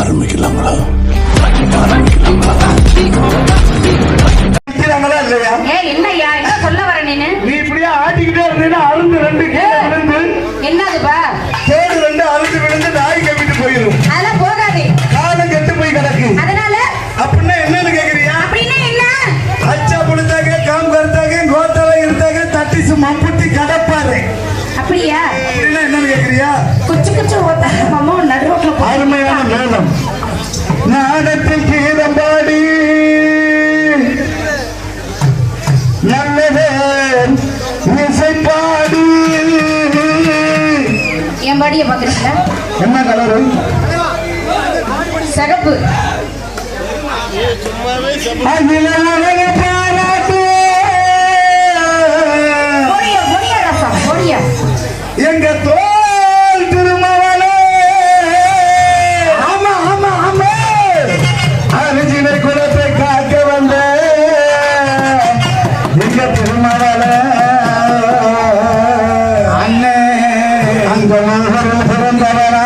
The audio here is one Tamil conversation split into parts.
ஆரம்பிக்கலாங்களா என்ன என்ன? மம்புட்டி கடப்பாரு அப்படியா? என்னன்னு கேக்குறியா? குச்சு குச்சு ஓட்டாங்க மாமா நடுரோட்ல போ அருமையான மேளம் நாடத்தில் கீதம் பாடி. நல்லதே இசை பாடி. என் பாடிய பாக்குறீங்களா என்ன கலரு? சகப்பு. அகில பாராட்டு. எங்க தோல் அந்த பிறந்தவரா?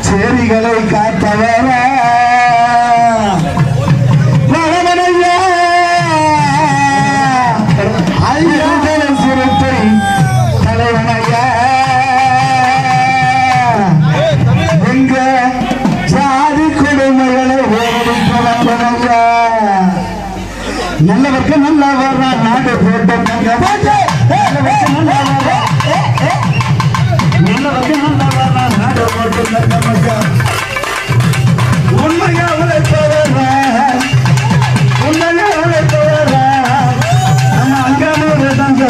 செடிகளை காத்தவரா? மகமனையா ஐயன் நல்லவர்க்கு நாடு போட்டு நல்லவர்க்கு நல்ல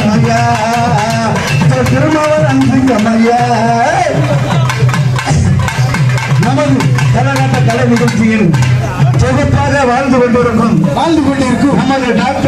அங்கானூர் தங்கமையா திருமாவளம் சிங்கமையா நமது கரகாட்ட கலை நிகழ்ச்சியில் தொகுப்பாக வாழ்ந்து கொண்டிருக்கும் வாழ்ந்து கொண்டிருக்கும் நமது டாக்டர்